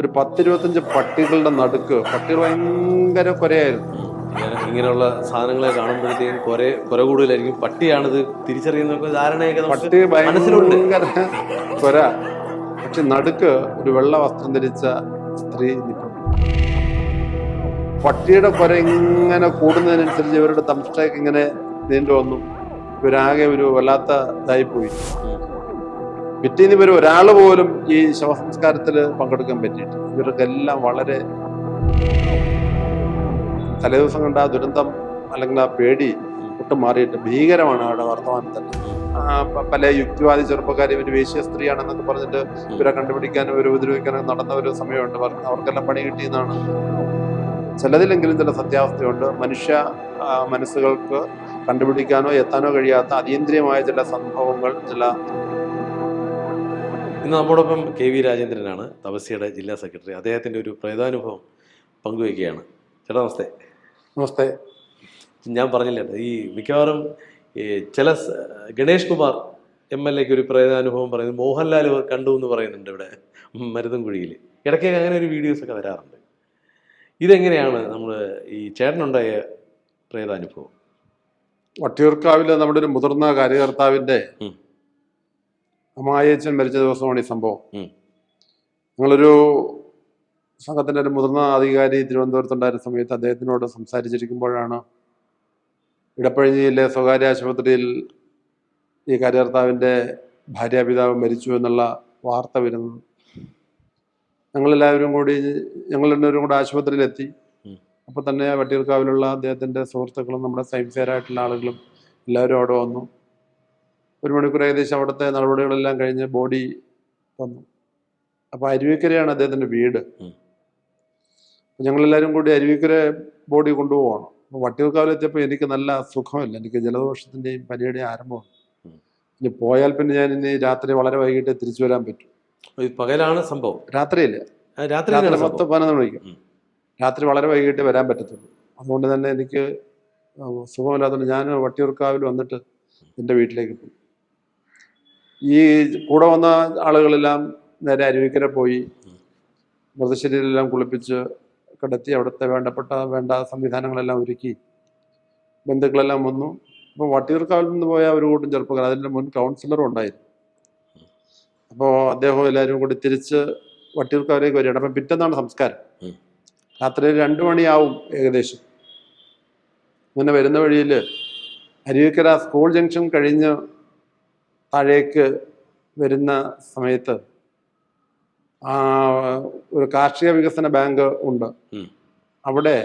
ഒരു പത്തിരുപത്തഞ്ച് പട്ടികളുടെ നടുക്ക്. പട്ടികൾ ഭയങ്കര കുറയായിരുന്നു ഇങ്ങനെയുള്ള സാധനങ്ങളെ കാണുമ്പോഴത്തേക്കും കുറെ കുറെ കൂടുതലായിരിക്കും. പട്ടിയാണിത് തിരിച്ചറിയുന്ന ധാരണയൊക്കെ പട്ടി മനസ്സിലുണ്ട്. ഭയങ്കര കുര. പക്ഷെ നടുക്ക് ഒരു വെള്ള വസ്ത്രം ധരിച്ച സ്ത്രീ പട്ടിയുടെ കുര ഇങ്ങനെ കൂടുന്നതിനനുസരിച്ച് ഇവരുടെ തംസ്റ്റേക്ക് ഇങ്ങനെ നീണ്ടു വന്നു ഇവരാകെ ഒരു വല്ലാത്ത ഇതായിപ്പോയി പിറ്റേന്ന് ഇവർ ഒരാൾ പോലും ഈ ശവസംസ്കാരത്തിൽ പങ്കെടുക്കാൻ പറ്റിയിട്ട് ഇവർക്കെല്ലാം വളരെ തലേദിവസം കണ്ട ആ ദുരന്തം അല്ലെങ്കിൽ ആ പേടി ഒട്ടും മാറിയിട്ട് ഭീകരമാണ് അവിടെ വർത്തമാനം തന്നെ ആ, പ- പല യുക്തിവാദി ചെറുപ്പക്കാർ ഇവർ വേശ്യ സ്ത്രീയാണെന്നൊക്കെ പറഞ്ഞിട്ട് ഇവരെ കണ്ടുപിടിക്കാനും ഇവരെ ഉപദ്രവിക്കാനും നടന്ന ഒരു സമയമുണ്ട്. അവർ- അവർക്കെല്ലാം പണി കിട്ടിയെന്നാണ്. ചിലതിലെങ്കിലും ചില സത്യാവസ്ഥയുണ്ട്. മനുഷ്യ മനസ്സുകൾക്ക് കണ്ടുപിടിക്കാനോ എത്താനോ കഴിയാത്ത അതീന്ദ്രിയമായ ചില സംഭവങ്ങൾ ചില ഇന്ന് നമ്മോടൊപ്പം കെ വി രാജേന്ദ്രനാണ് തപസ്യയുടെ ജില്ലാ സെക്രട്ടറി. അദ്ദേഹത്തിന്റെ ഒരു പ്രേതാനുഭവം പങ്കുവയ്ക്കുകയാണ് ചേട്ടാ നമസ്തേ. നമസ്തേ. ഞാൻ പറഞ്ഞില്ലേ ഈ മിക്കവാറും ഈ ചില സ- ഗണേഷ് കുമാർ എം എൽ എക്ക് ഒരു പ്രേതാനുഭവം പറയുന്നു മോഹൻലാൽ കണ്ടു എന്ന് പറയുന്നുണ്ട് ഇവിടെ മരുതൻകുഴിയിൽ ഇടയ്ക്കൊക്കെ അങ്ങനെ ഒരു വീഡിയോസ് ഒക്കെ വരാറുണ്ട്. ഇതെങ്ങനെയാണ് നമ്മൾ ഈ ചേട്ടനുണ്ടായ പ്രേതാനുഭവം? വട്ടിയൂർക്കാവിലെ നമ്മുടെ ഒരു മുതിർന്ന കാര്യകർത്താവിന്റെ ഉം. അമ്മായച്ചൻ മരിച്ച ദിവസമാണ് ഈ സംഭവം. ഞങ്ങളൊരു സംഘത്തിന്റെ ഒരു മുതിർന്ന അധികാരി തിരുവനന്തപുരത്തുണ്ടായിരുന്ന സമയത്ത് അദ്ദേഹത്തിനോട് സംസാരിച്ചിരിക്കുമ്പോഴാണ് ഇടപ്പഴിഞ്ഞിയിലെ സ്വകാര്യ ആശുപത്രിയിൽ ഈ കാര്യകർത്താവിന്റെ ഭാര്യാപിതാവ് മരിച്ചു എന്നുള്ള വാർത്ത വരുന്നത് ഞങ്ങളെല്ലാവരും കൂടി ഞങ്ങൾ രണ്ടുപേരും കൂടെ ആശുപത്രിയിലെത്തി. അപ്പോൾ തന്നെ വട്ടിയൂർക്കാവിലുള്ള അദ്ദേഹത്തിന്റെ സുഹൃത്തുക്കളും നമ്മുടെ സൈൻസുകാരായിട്ടുള്ള ആളുകളും എല്ലാവരും അവിടെ വന്നു ഒരു മണിക്കൂർ ഏകദേശം അവിടുത്തെ നടപടികളെല്ലാം കഴിഞ്ഞ് ബോഡി വന്നു അപ്പോൾ അരുവിക്കരയാണ് അദ്ദേഹത്തിന്റെ വീട്. ഉം. അപ്പോൾ ഞങ്ങളെല്ലാവരും കൂടി അരുവിക്കര ബോഡി കൊണ്ടുപോവാണ്. അപ്പോൾ വട്ടിയൂർക്കാവിലെത്തിയപ്പോൾ എനിക്ക് നല്ല സുഖമില്ല. എനിക്ക് ജലദോഷത്തിന്റെയും പനിയുടെയും ആരംഭമാണ്. ഇനി പോയാൽ പിന്നെ ഞാൻ ഇനി രാത്രി വളരെ വൈകിട്ട് തിരിച്ചു വരാൻ പറ്റും. പകലാണ് സംഭവം? രാത്രിയില്ല. രാത്രി പത്ത് പതിനൊന്ന് മണിക്ക്. രാത്രി വളരെ വൈകിട്ട് വരാൻ പറ്റത്തുള്ളൂ. അതുകൊണ്ട് തന്നെ എനിക്ക് സുഖമില്ലാത്തതുകൊണ്ട് ഞാൻ വട്ടിയൂർക്കാവിൽ വന്നിട്ട് എന്റെ വീട്ടിലേക്ക് പോയി. ഈ കൂടെ വന്ന ആളുകളെല്ലാം നേരെ അരുവിക്കര പോയി. മൃതശരീരമെല്ലാം കുളിപ്പിച്ച് കിടത്തി അവിടുത്തെ വേണ്ടപ്പെട്ട വേണ്ട സംവിധാനങ്ങളെല്ലാം ഒരുക്കി. ബന്ധുക്കളെല്ലാം വന്നു. അപ്പോൾ വട്ടിയൂർക്കാവിൽ നിന്ന് പോയ ഒരു കൂട്ടം ചെറുപ്പക്കാർ അതിന്റെ മുൻ കൗൺസിലറും ഉണ്ടായിരുന്നു. അപ്പോൾ അദ്ദേഹം എല്ലാവരും കൂടി തിരിച്ച് വട്ടിയൂർക്കാവിലേക്ക് വരികയാണ്. അപ്പം പിറ്റെന്നാണ് സംസ്കാരം. രാത്രി രണ്ട് മണിയാവും ഏകദേശം. അങ്ങനെ വരുന്ന വഴിയിൽ അരുവിക്കര സ്കൂൾ ജംഗ്ഷൻ കഴിഞ്ഞ് താഴേക്ക് വരുന്ന സമയത്ത് ആ, ഒരു കാർഷിക വികസന ബാങ്ക് ഉണ്ട്. അവിടെ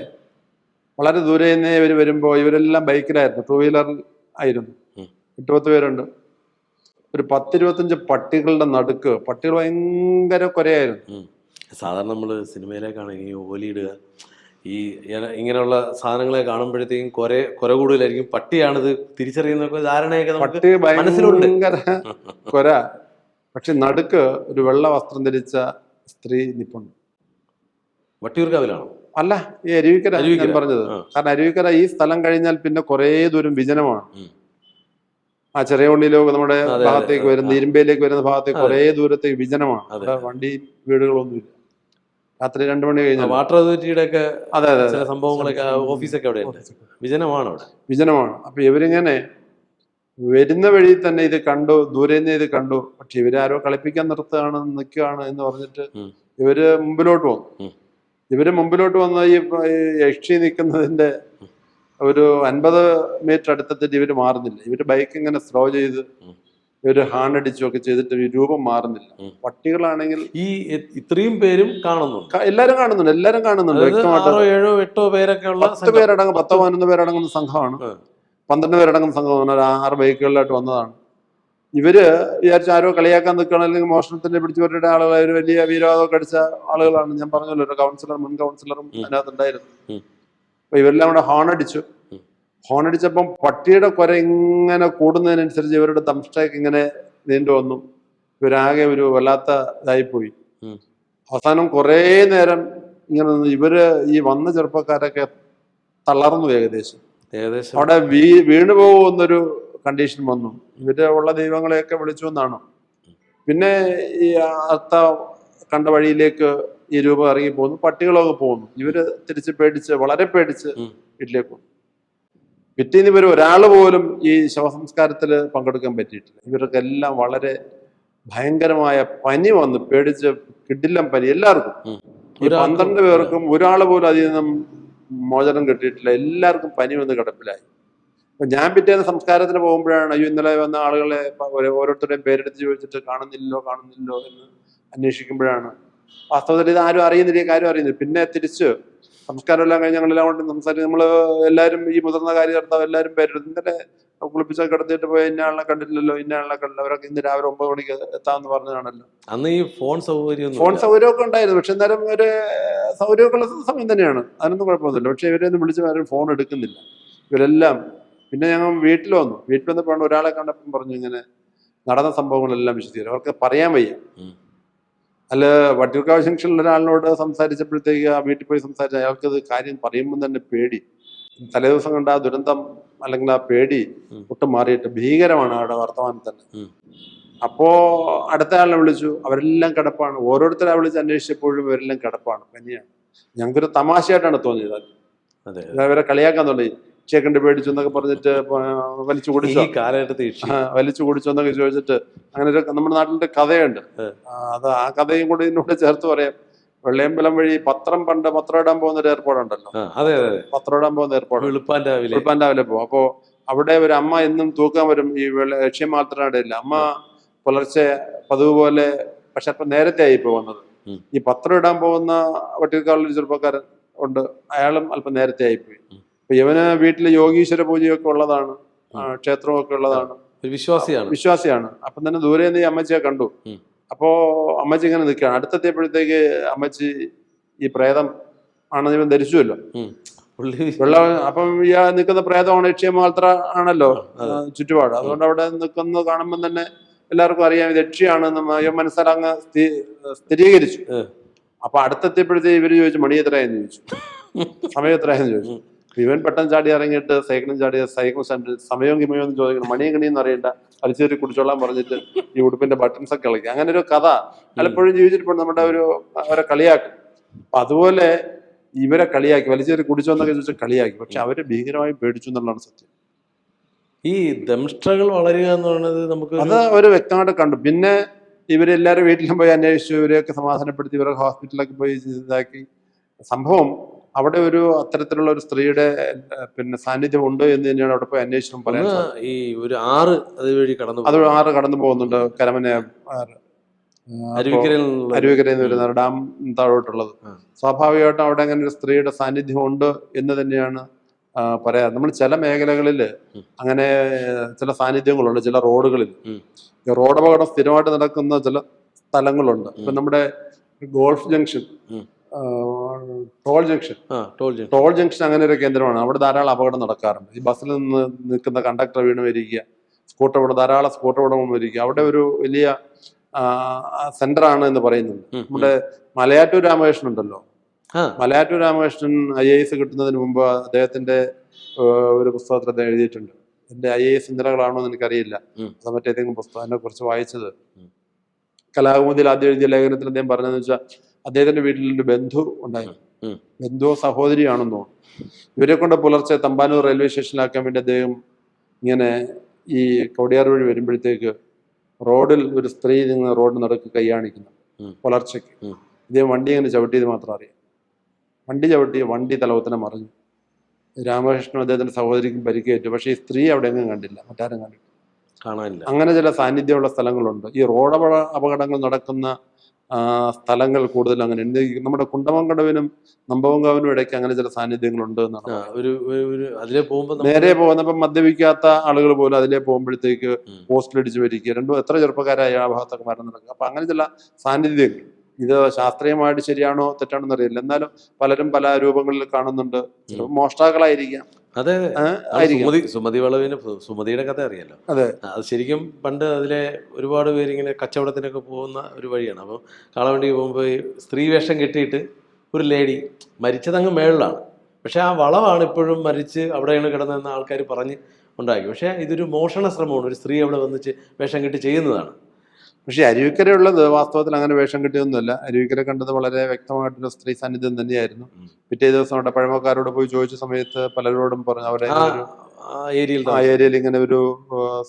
വളരെ ദൂരെ നിന്ന് ഇവർ വരുമ്പോൾ ഇവരെല്ലാം ബൈക്കിലായിരുന്നു ടൂ വീലർ ആയിരുന്നു. എട്ടുപത്ത് എട്ട് പത്ത് പേരുണ്ട്. ഒരു പത്തിരുപത്തഞ്ച് പട്ടികളുടെ നടുക്ക് പട്ടികൾ ഭയങ്കര കുറയായിരുന്നു. സാധാരണ നമ്മൾ സിനിമയിലേക്കാണ് ഈ ഓലിയിടുക ഈ ഇങ്ങനെയുള്ള സാധനങ്ങളെ കാണുമ്പോഴത്തേക്കും കുറെ കുര കൂടുതലായിരിക്കും പട്ടിയാണിത് തിരിച്ചറിയുന്ന ധാരണയൊക്കെ പട്ടി മനസ്സിലുണ്ട്. കുര പക്ഷെ നടുക്ക് ഒരു വെള്ള വസ്ത്രം ധരിച്ച സ്ത്രീ നിപ്പുണ്ട് വട്ടിയൂർക്കാവിലാണോ അല്ല ഈ അരുവിക്കര അരുവിക്കര. ഞാൻ പറഞ്ഞത് കാരണം അരുവിക്കര ഈ സ്ഥലം കഴിഞ്ഞാൽ പിന്നെ കുറേ ദൂരം വിജനമാണ്. ആ ചെറിയ ഉണ്ണിയിലോ നമ്മുടെ. ഭാഗത്തേക്ക് വരുന്ന. ഇരുമ്പയിലേക്ക് വരുന്ന ഭാഗത്തേക്ക്. കുറേ ദൂരത്തേക്ക് വിജനമാണ് വണ്ടി വീടുകളൊന്നും വണ്ടി വീടുകളൊന്നുമില്ല രാത്രി രണ്ടു മണി കഴിഞ്ഞു. വാട്ടർ അതോറിറ്റിയുടെ ഒക്കെ അതെ അതെ. ചില സംഭവങ്ങളൊക്കെ ഓഫീസൊക്കെ അവിടെ ഉണ്ട്. വിജനമാണ് അവിടെ. വിജനമാണ്. അപ്പൊ ഇവരിങ്ങനെ വരുന്ന വഴി തന്നെ ഇത് കണ്ടു ദൂരെ നിന്ന് ഇത് കണ്ടു. പക്ഷെ ഇവരാരോ കളിപ്പിക്കാൻ നിർത്തുകയാണ് നിൽക്കുകയാണ് എന്ന് പറഞ്ഞിട്ട് ഇവർ മുമ്പിലോട്ട് വന്നു. ഇവർ മുമ്പിലോട്ട് വന്ന ഈ ഈ യക്ഷി നിൽക്കുന്നതിന്റെ ഒരു അൻപത് മീറ്റർ അടുത്തെത്തിട്ട് ഇവർ മാറുന്നില്ല. ഇവർ ബൈക്ക് ഇങ്ങനെ സ്ലോ ചെയ്ത് ഹാൺ അടിച്ചും ഒക്കെ ചെയ്തിട്ട് രൂപം മാറുന്നില്ല. പട്ടികളാണെങ്കിൽ ഈ ഇത്രയും പേരും കാണുന്നു എല്ലാരും കാണുന്നുണ്ട് എല്ലാരും കാണുന്നുണ്ട്. വ്യക്തമായിട്ട് ഏഴോ എട്ടോ പേരൊക്കെ ഉള്ള പത്ത് പേരടങ്ങും പത്തോ പതിനൊന്ന് പേരടങ്ങുന്ന സംഘമാണ്. പന്ത്രണ്ട് പേരടങ്ങുന്ന സംഘമാണ് ഒരു ആറ് ബൈക്കുകളിലായിട്ട് വന്നതാണ്. ഇവർ വിചാരിച്ച ആരോ കളിയാക്കാൻ നിൽക്കണം അല്ലെങ്കിൽ മോഷണത്തിന്റെ പിടിച്ചുപറ്റിയുടെ ആളുകൾ ഒരു വലിയ വീരവാദമൊക്കെ അടിച്ച ആളുകളാണ്. ഞാൻ പറഞ്ഞല്ലോ ഒരു കൗൺസിലർ മുൻ കൗൺസിലറും അതിനകത്ത് അതിനകത്തുണ്ടായിരുന്നു. അപ്പൊ ഇവരെല്ലാം കൂടെ ഹോൺ അടിച്ചു. ഹോൺ അടിച്ചപ്പം പട്ടിയുടെ കുര ഇങ്ങനെ കൂടുന്നതിനനുസരിച്ച് ഇവരുടെ തംസ്റ്റേക്ക് ഇങ്ങനെ നീണ്ടു വന്നു. ഇവരാകെ ഒരു വല്ലാത്ത ഇതായിപ്പോയി അവസാനം കുറേ നേരം ഇങ്ങനെ ഇവർ ഈ വന്ന ചെറുപ്പക്കാരൊക്കെ തളർന്നു ഏകദേശം. ഏകദേശം. അവിടെ വീ വീണു പോകുന്നൊരു കണ്ടീഷൻ വന്നു. ഇവർ ഉള്ള ദൈവങ്ങളെയൊക്കെ വിളിച്ചു എന്നാണ്. പിന്നെ ഈ അത്ത കണ്ട വഴിയിലേക്ക് ഈ രൂപം ഇറങ്ങി പോകുന്നു പട്ടികളൊക്കെ പോകുന്നു ഇവർ തിരിച്ച് പേടിച്ച് വളരെ പേടിച്ച്. വീട്ടിലേക്ക് പോകുന്നു പിറ്റേന്ന് ഇവർ ഒരാൾ പോലും ഈ ശവസംസ്കാരത്തിൽ പങ്കെടുക്കാൻ പറ്റിയിട്ടില്ല. ഇവർക്കെല്ലാം വളരെ ഭയങ്കരമായ പനി വന്ന് പേടിച്ച് കിടിലം പനി എല്ലാവർക്കും. ഈ പന്ത്രണ്ട് പേർക്കും ഒരാൾ പോലും അതിൽ നിന്നും മോചനം കിട്ടിയിട്ടില്ല. എല്ലാവർക്കും പനി വന്ന് കിടപ്പിലായി. അപ്പൊ ഞാൻ പിറ്റേന്ന് സംസ്കാരത്തിന് പോകുമ്പോഴാണ് അയ്യോ ഇന്നലെ വന്ന ആളുകളെ ഓരോരുത്തരുടെയും പേരെടുത്ത് ചോദിച്ചിട്ട് കാണുന്നില്ലോ കാണുന്നില്ലോ എന്ന് അന്വേഷിക്കുമ്പോഴാണ്. വാസ്തവത്തിൽ ഇത് ആരും അറിയുന്നില്ല കാര്യം അറിയുന്നില്ല. പിന്നെ തിരിച്ച് സംസ്കാരം എല്ലാം കഴിഞ്ഞ് ഞങ്ങളെല്ലാം കൊണ്ട് സംസാരിച്ച് നമ്മൾ എല്ലാവരും ഈ മുതിർന്ന കാര്യകർത്താവ് എല്ലാവരും പേരെടുത്ത് ഇന്നലെ കുളിപ്പിച്ച കിടത്തിയിട്ട് പോയി ഇന്ന ആളെ കണ്ടില്ലല്ലോ ഇന്ന ആളെ കണ്ടില്ല അവരൊക്കെ ഇന്ന് രാവിലെ ഒമ്പത് മണിക്ക് എത്താമെന്ന് പറഞ്ഞതാണല്ലോ. അന്ന് ഈ ഫോൺ സൗകര്യം ഫോൺ സൗകര്യമൊക്കെ ഉണ്ടായിരുന്നു. പക്ഷെ എന്തായാലും ഒരു സൗകര്യമൊക്കെ ഉള്ള സമയം തന്നെയാണ്. അതിനൊന്നും കുഴപ്പമൊന്നുമില്ല. പക്ഷെ ഇവരെയൊന്നും വിളിച്ച് ആരും ഫോൺ എടുക്കുന്നില്ല. ഇവരെല്ലാം പിന്നെ ഞങ്ങൾ വീട്ടിൽ വന്നു. വീട്ടിൽ വന്നപ്പോഴാണ് ഒരാളെ കണ്ടപ്പം പറഞ്ഞു ഇങ്ങനെ നടന്ന സംഭവങ്ങളെല്ലാം വിശദീകരിക്കും അവർക്ക് പറയാൻ വയ്യ. അല്ല വട്ടിയൂർക്കാവ് ജംഗ്ഷനിൽ ഒരാളിനോട് സംസാരിച്ചപ്പോഴത്തേക്ക് ആ വീട്ടിൽ പോയി സംസാരിച്ച അയാൾക്കത് കാര്യം പറയുമ്പോൾ തന്നെ പേടി. തലേദിവസം കണ്ട ആ ദുരന്തം അല്ലെങ്കിൽ ആ പേടി. ഒട്ടും മാറിയിട്ട് ഭീകരമാണ് അവിടെ വർത്തമാനം തന്നെ. അപ്പോ അടുത്ത ആളിനെ വിളിച്ചു. അവരെല്ലാം കിടപ്പാണ്. ഓരോരുത്തരെ വിളിച്ച് അന്വേഷിച്ചപ്പോഴും ഇവരെല്ലാം കിടപ്പാണ്. പനിയാണ്. ഞങ്ങൾക്കൊരു തമാശയായിട്ടാണ് തോന്നിയത്. അതെ. അവരെ കളിയാക്കാൻ തുടങ്ങി. ചേക്കണ്ട് പേടിച്ചു എന്നൊക്കെ പറഞ്ഞിട്ട് വലിച്ചു കുടിച്ചു? കാലഘട്ടത്തിൽ വലിച്ചു കുടിച്ചു എന്നൊക്കെ ചോദിച്ചിട്ട് അങ്ങനെ ഒരു നമ്മുടെ നാട്ടിലെ കഥയുണ്ട്. അത് ആ കഥയും കൂടി ഇതിനോട് ചേർത്ത് പറയാം. വെള്ളയമ്പലം വഴി പത്രം പണ്ട് പത്രം ഇടാൻ പോകുന്ന ഒരു എയർപോർട്ട് ഉണ്ടല്ലോ അതെ അതെ. പത്രം ഇടാൻ പോകുന്ന എയർപോർട്ട് വെളുപ്പാൻ രാവിലെ. ഉൾപ്പാൻ രാവിലെ പോകും. അപ്പോ അവിടെ ഒരു അമ്മ എന്നും തൂക്കാൻ വരും ഈ ലക്ഷ്യം മാത്രം ഇടയില്ല അമ്മ പുലർച്ചെ പതിവ് പോലെ പക്ഷെ അപ്പൊ നേരത്തെ ആയി പോകുന്നത് ഈ പത്രം ഇടാൻ പോകുന്ന വട്ടിക്കാളിൽ ചെറുപ്പക്കാരൻ ഉണ്ട്. അയാളും അല്പം നേരത്തെ ആയിപ്പോയി ഉം. അപ്പൊ ഇവന് വീട്ടിൽ യോഗീശ്വര പൂജയൊക്കെ ഉള്ളതാണ് ക്ഷേത്രമൊക്കെ ഉള്ളതാണ്. വിശ്വാസിയാണ്. വിശ്വാസിയാണ്. അപ്പൊ തന്നെ ദൂരെ നിന്ന് ഈ അമ്മച്ചിയെ കണ്ടു. അപ്പോ അമ്മച്ചി ഇങ്ങനെ നിൽക്കുകയാണ്. അടുത്തെത്തിയപ്പോഴത്തേക്ക് അമ്മച്ചി ഈ പ്രേതം ആണെന്ന് ഇവൻ ധരിച്ചുവല്ലോ. വെള്ള അപ്പം ഈ നിൽക്കുന്ന പ്രേതമാണ് യക്ഷിയമാത്ര ആണല്ലോ ചുറ്റുപാട്. അതുകൊണ്ട് അവിടെ നിൽക്കുന്നത് കാണുമ്പോൾ തന്നെ എല്ലാവർക്കും അറിയാം ഇത് യക്ഷിയാണെന്ന് മനസ്സിലങ്ങ് സ്ഥി- സ്ഥിരീകരിച്ചു. അപ്പൊ അടുത്തെത്തിയപ്പോഴത്തേക്ക് ഇവർ ചോദിച്ചു മണി എത്രയെന്ന് ചോദിച്ചു? സമയം എത്രയെന്ന് ചോദിച്ചു. ഇവൻ പെട്ടെന്ന് ചാടി ഇറങ്ങിയിട്ട് സൈക്കിളും ചാടി സൈക്കിൾ സെന്റർ സമയവും കിമയോ എന്ന് ചോദിക്കണം മണിയും കണിയെന്ന് അറിയണ്ട വലിച്ചേരി കുടിച്ചോളാൻ പറഞ്ഞിട്ട് ഈ ഉടുപ്പിന്റെ ബട്ടൺസ് ഒക്കെ കളിക്കുക അങ്ങനെ ഒരു കഥ പലപ്പോഴും ജീവിച്ചിട്ടുണ്ട് നമ്മുടെ ഒരു അവരെ കളിയാക്കും. അപ്പൊ അതുപോലെ ഇവരെ കളിയാക്കി വലിച്ചേരി കുടിച്ചോ എന്നൊക്കെ ചോദിച്ചാൽ കളിയാക്കി. പക്ഷെ അവർ ഭീകരമായി പേടിച്ചു എന്നുള്ളതാണ് സത്യം. ഈ ദംഷ്ടകൾ വളരുക എന്ന് പറയുന്നത് നമുക്ക് അത് ഒരു വ്യക്തമായിട്ട് കണ്ടു. പിന്നെ ഇവരെല്ലാവരും വീട്ടിലും പോയി അന്വേഷിച്ചു. ഇവരെയൊക്കെ സമാധാനപ്പെടുത്തി ഇവരെ ഹോസ്പിറ്റലിലൊക്കെ പോയി ഇതാക്കി. സംഭവം അവിടെ ഒരു അത്തരത്തിലുള്ള ഒരു സ്ത്രീയുടെ പിന്നെ സാന്നിധ്യം ഉണ്ട് എന്ന് തന്നെയാണ് അവിടെ പോയി അന്വേഷണം പറയുന്നത് ഈ ഒരു ആറ് അതുവഴി കടന്നു അത് ആറ് കടന്നു പോകുന്നുണ്ട്. കരമന അരുവിക്കരയിൽ നിന്ന് വരുന്ന ഡാം താഴോട്ടുള്ളത്. സ്വാഭാവികമായിട്ടും അവിടെ അങ്ങനെ ഒരു സ്ത്രീയുടെ സാന്നിധ്യം ഉണ്ട് എന്ന് തന്നെയാണ് പറയാറ് പറയാ. നമ്മൾ ചില മേഖലകളിൽ അങ്ങനെ ചില സാന്നിധ്യങ്ങളുണ്ട് ചില റോഡുകളിൽ. ഈ റോഡ് അപകടം സ്ഥിരമായിട്ട് നടക്കുന്ന ചില സ്ഥലങ്ങളുണ്ട്. ഇപ്പൊ നമ്മുടെ golf junction toll junction. Toll junction. അങ്ങനെ ഒരു കേന്ദ്രമാണ്. അവിടെ ധാരാളം അപകടം നടക്കാറുണ്ട്. ഈ ബസ്സിൽ നിന്ന് നിൽക്കുന്ന കണ്ടക്ടർ വീണ് വരിക സ്കൂട്ടർ ഇവിടെ ധാരാളം സ്കൂട്ടർ ഇവിടെ വരിക അവിടെ ഒരു വലിയ സെന്റർ ആണ് എന്ന് പറയുന്നുണ്ട്. നമ്മുടെ മലയാറ്റൂർ രാമകൃഷ്ണൻ ഉണ്ടല്ലോ. Malayattoor Ramakrishnan I A S കിട്ടുന്നതിന് മുമ്പ് അദ്ദേഹത്തിന്റെ ഒരു പുസ്തകത്തിൽ അദ്ദേഹം എഴുതിയിട്ടുണ്ട്. എന്റെ ഐ എ എസ് ഇന്നലകളാണോ എന്ന് എനിക്കറിയില്ല. അത് മറ്റേതെങ്കിലും പുസ്തകം. അതിനെ കുറിച്ച് വായിച്ചത് കലാകുമുദിയിൽ ആദ്യം എഴുതിയ ലേഖനത്തിൽ അദ്ദേഹം പറഞ്ഞതെന്ന് വെച്ചാൽ അദ്ദേഹത്തിന്റെ വീട്ടിൽ ഒരു ബന്ധു ഉണ്ടായിരുന്നു. ബന്ധു ബന്ധുവോ സഹോദരിയാണെന്നോ. ഇവരെ കൊണ്ട് പുലർച്ചെ തമ്പാനൂർ റെയിൽവേ സ്റ്റേഷനിലാക്കാൻ വേണ്ടി അദ്ദേഹം ഇങ്ങനെ ഈ കൊടിയാർ വഴി വരുമ്പോഴത്തേക്ക് റോഡിൽ ഒരു സ്ത്രീ നിന്ന് റോഡ് നടക്ക് കൈയാണിക്കുന്നു. പുലർച്ചയ്ക്ക്. ഇദ്ദേഹം വണ്ടി ഇങ്ങനെ ചവിട്ടിയത് മാത്രം അറിയാം. വണ്ടി ചവിട്ടി വണ്ടി തലവത്തനെ മറിഞ്ഞു. രാമകൃഷ്ണൻ അദ്ദേഹത്തിന്റെ സഹോദരിക്കും പരിക്കേറ്റു. പക്ഷേ ഈ സ്ത്രീ അവിടെ എങ്ങും കണ്ടില്ല. മറ്റാരും കണ്ടില്ല അങ്ങനെ ചില സാന്നിധ്യമുള്ള സ്ഥലങ്ങളുണ്ട്. ഈ റോഡ് അപ- അപകടങ്ങൾ നടക്കുന്ന സ്ഥലങ്ങൾ കൂടുതൽ അങ്ങനെ നമ്മുടെ കുണ്ടമംഗടവിനും നമ്പവങ്കാവിനും ഇടയ്ക്ക് അങ്ങനെ ചില സാന്നിധ്യങ്ങളുണ്ട് എന്നാണ് ഒരു ഒരു- അതിലെ പോകുമ്പോ നേരെ പോകുന്നപ്പോൾ മദ്യപിക്കാത്ത ആളുകൾ പോലും അതിലെ പോകുമ്പോഴത്തേക്ക്. പോസ്റ്റിൽ അടിച്ച് വരിക്കുക. രണ്ടും എത്ര ചെറുപ്പക്കാരായ ആ ഭാഗത്തൊക്കെ മരണം നടക്കുക. അപ്പൊ അങ്ങനെ ചില സാന്നിധ്യങ്ങൾ. ഇത് ശാസ്ത്രീയമായിട്ട് ശരിയാണോ തെറ്റാണോ എന്നറിയില്ല. എന്നാലും പലരും പല രൂപങ്ങളിൽ കാണുന്നുണ്ട്. മോഷ്ടാക്കളായിരിക്കാം. അതെ സുമതി സുമതി വളവിന് സുമതിയുടെ കഥ അറിയാലോ. അതെ. അത് ശരിക്കും പണ്ട് അതിലെ ഒരുപാട് പേര് ഇങ്ങനെ കച്ചവടത്തിനൊക്കെ പോകുന്ന ഒരു വഴിയാണ്. അപ്പം കാളവണ്ടിക്ക് പോകുമ്പോൾ സ്ത്രീ വേഷം കെട്ടിയിട്ട് ഒരു ലേഡി മരിച്ചതങ്ങ് മേളിലാണ്. പക്ഷെ ആ വളവാണ് ഇപ്പോഴും മരിച്ച് അവിടെയാണ് കിടന്നതെന്ന് ആൾക്കാർ പറഞ്ഞ് ഉണ്ടാക്കി. പക്ഷേ ഇതൊരു മോഷണ ശ്രമമാണ്. ഒരു സ്ത്രീ അവിടെ വന്നിച്ച് വേഷം കെട്ടി ചെയ്യുന്നതാണ്. പക്ഷെ അരുവിക്കരയുള്ളത് വാസ്തവത്തിൽ അങ്ങനെ വേഷം കിട്ടിയൊന്നുമില്ല അരുവിക്കര കണ്ടത് വളരെ വ്യക്തമായിട്ടുള്ള സ്ത്രീ സാന്നിധ്യം തന്നെയായിരുന്നു. പിറ്റേ ദിവസം അവിടെ പഴമക്കാരോട് പോയി ചോദിച്ച സമയത്ത് പലരോടും പറഞ്ഞു അവരെ ആ ഏരിയയിൽ ആ ഏരിയയിൽ ഇങ്ങനെ ഒരു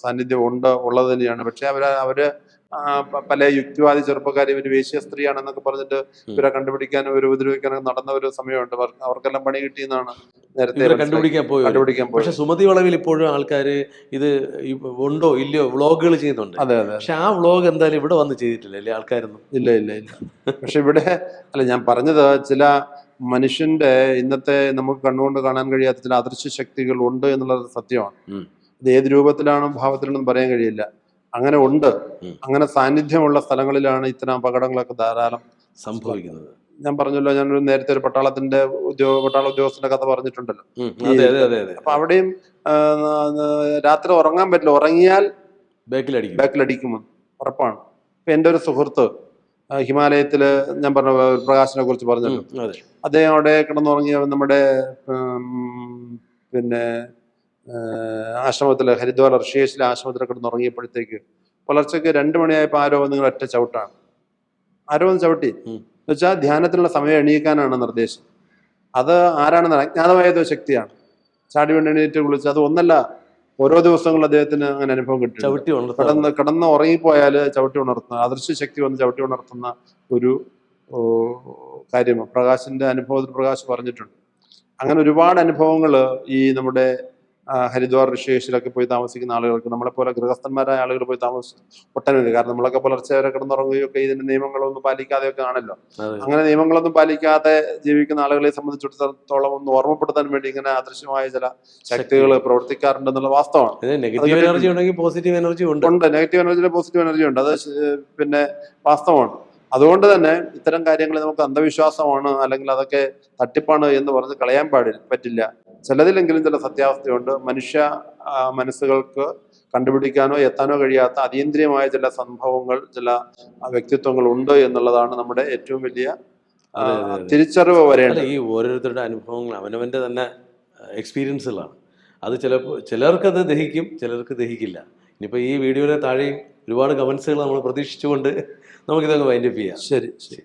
സാന്നിധ്യം ഉണ്ട് ഉള്ളത് തന്നെയാണ്. പക്ഷെ അവർ അവർ പല യുക്തിവാദി ചെറുപ്പക്കാർ ഇവർ വേശ്യ സ്ത്രീയാണെന്നൊക്കെ പറഞ്ഞിട്ട് ഇവരെ കണ്ടുപിടിക്കാനും ഇവരെ ഉപദ്രവിക്കാനും നടന്ന ഒരു സമയമുണ്ട്. അവർ- അവർക്കെല്ലാം പണി കിട്ടിയെന്നാണ് നേരത്തെ കണ്ടുപിടിക്കാൻ പോയി. കണ്ടുപിടിക്കാൻ പോയി. പക്ഷെ സുമതി വളവിൽ ഇപ്പോഴും ആൾക്കാർ ഇത് ഉണ്ടോ ഇല്ലയോ വ്ളോഗുകൾ ചെയ്യുന്നുണ്ട്. അതെ അതെ പക്ഷെ ആ വ്ളോഗ് എന്തായാലും ഇവിടെ വന്ന് ചെയ്തിട്ടില്ല അല്ലേ ആൾക്കാരൊന്നും? ഇല്ല ഇല്ല ഇല്ല. പക്ഷെ ഇവിടെ അല്ല ഞാൻ പറഞ്ഞത് ചില മനുഷ്യന്റെ ഇന്നത്തെ നമുക്ക് കണ്ണുകൊണ്ട് കാണാൻ കഴിയാത്ത ചില അദൃശ്യ ശക്തികൾ ഉണ്ട് എന്നുള്ളത് സത്യമാണ്. ഇത് ഏത് രൂപത്തിലാണോ ഭാവത്തിലാണെന്ന് പറയാൻ കഴിയില്ല. അങ്ങനെ ഉണ്ട്. അങ്ങനെ സാന്നിധ്യമുള്ള സ്ഥലങ്ങളിലാണ് ഇത്തരം അപകടങ്ങളൊക്കെ ധാരാളം സംഭവിക്കുന്നത്. ഞാൻ പറഞ്ഞല്ലോ ഞാനൊരു നേരത്തെ ഒരു പട്ടാളത്തിന്റെ ഉദ്യോഗ പട്ടാള ഉദ്യോഗസ്ഥന്റെ കഥ പറഞ്ഞിട്ടുണ്ടല്ലോ. അപ്പൊ അവിടെയും രാത്രി ഉറങ്ങാൻ പറ്റില്ല. ഉറങ്ങിയാൽ ബാക്കിലടിക്കും. ബാക്കിലടിക്കുമെന്ന് ഉറപ്പാണ്. ഇപ്പൊ എന്റെ ഒരു സുഹൃത്ത് ഹിമാലയത്തിൽ ഞാൻ പറഞ്ഞ പ്രകാശിനെ കുറിച്ച് പറഞ്ഞല്ലോ. അദ്ദേഹം അവിടെ കിടന്നുറങ്ങിയ നമ്മുടെ പിന്നെ ആശ്രമത്തിൽ ഹരിദ്വാർ ഋഷികേശിലെ ആശ്രമത്തിൽ കിടന്നുറങ്ങിയപ്പോഴത്തേക്ക് പുലർച്ചയ്ക്ക് രണ്ട് മണിയായപ്പോൾ ആരോ നിങ്ങൾ ഒറ്റ ചവിട്ടാണ്. ആരോ ഒന്ന് ചവിട്ടി. എന്ന് എന്നുവെച്ചാൽ ധ്യാനത്തിനുള്ള സമയം എണീക്കാനാണ് നിർദ്ദേശം. അത് ആരാണെന്ന് അജ്ഞാതമായ ശക്തിയാണ്. ചാടി വേണ്ടി എണീറ്റ് കുളിച്ച് അത് ഒന്നല്ല ഓരോ ദിവസങ്ങളും അദ്ദേഹത്തിന് അങ്ങനെ അനുഭവം കിട്ടും ചവിട്ടി കിടന്ന് കിടന്ന് ഉറങ്ങിപ്പോയാൽ ചവിട്ടി ഉണർത്തുന്ന അദൃശ്യ ശക്തി വന്ന് ചവിട്ടി ഉണർത്തുന്ന ഒരു കാര്യമാണ് കാര്യം പ്രകാശിന്റെ അനുഭവത്തിൽ പ്രകാശ് പറഞ്ഞിട്ടുണ്ട്. അങ്ങനെ ഒരുപാട് അനുഭവങ്ങൾ ഈ നമ്മുടെ ഹരിദ്വാർ ഋഷികേശിലൊക്കെ പോയി താമസിക്കുന്ന ആളുകൾക്ക് നമ്മളെപ്പോലെ ഗൃഹസ്ഥന്മാരായ ആളുകൾ പോയി താമസിച്ചു ഒട്ടനവധി കാരണം നമ്മളൊക്കെ പുലർച്ചെ വരെ കിടന്നുറങ്ങുകയൊക്കെ ഇതിന്റെ നിയമങ്ങളൊന്നും പാലിക്കാതെയൊക്കെ ആണല്ലോ. അങ്ങനെ നിയമങ്ങളൊന്നും പാലിക്കാതെ ജീവിക്കുന്ന ആളുകളെ സംബന്ധിച്ചിടത്തോളം ഒന്ന് ഓർമ്മപ്പെടുത്താൻ വേണ്ടി ഇങ്ങനെ അദൃശ്യമായ ചില ശക്തികൾ പ്രവർത്തിക്കാറുണ്ടെന്നുള്ള വാസ്തവമാണ്. നെഗറ്റീവ് എനർജി ഉണ്ടെങ്കിൽ പോസിറ്റീവ് എനർജി ഉണ്ട്. ഉണ്ട്. നെഗറ്റീവ് എനർജി പോസിറ്റീവ് എനർജി ഉണ്ട്. അത് പിന്നെ വാസ്തവമാണ്. അതുകൊണ്ട് തന്നെ ഇത്തരം കാര്യങ്ങൾ നമുക്ക് അന്ധവിശ്വാസമാണ് അല്ലെങ്കിൽ അതൊക്കെ തട്ടിപ്പാണ് എന്ന് പറഞ്ഞ് കളയാൻ പാടില്ല പറ്റില്ല. ചിലതിലെങ്കിലും ചില സത്യാവസ്ഥയുണ്ട്. മനുഷ്യ മനസ്സുകൾക്ക് കണ്ടുപിടിക്കാനോ എത്താനോ കഴിയാത്ത അതീന്ദ്രിയമായ ചില സംഭവങ്ങൾ ചില വ്യക്തിത്വങ്ങൾ ഉണ്ട് എന്നുള്ളതാണ് നമ്മുടെ ഏറ്റവും വലിയ. തിരിച്ചറിവ് വരേണ്ടത്. ഈ ഓരോരുത്തരുടെ അനുഭവങ്ങൾ അവനവന്റെ തന്നെ എക്സ്പീരിയൻസുകളാണ് അത് ചിലപ്പോൾ ചിലർക്കത് ദഹിക്കും ചിലർക്ക് ദഹിക്കില്ല. ഇനിയിപ്പോൾ ഈ വീഡിയോയുടെ താഴെയും ഒരുപാട് കമൻസുകൾ നമ്മൾ പ്രതീക്ഷിച്ചുകൊണ്ട് നമുക്കിതൊക്കെ വൈൻഡപ്പ് ചെയ്യാം. ശരി ശരി.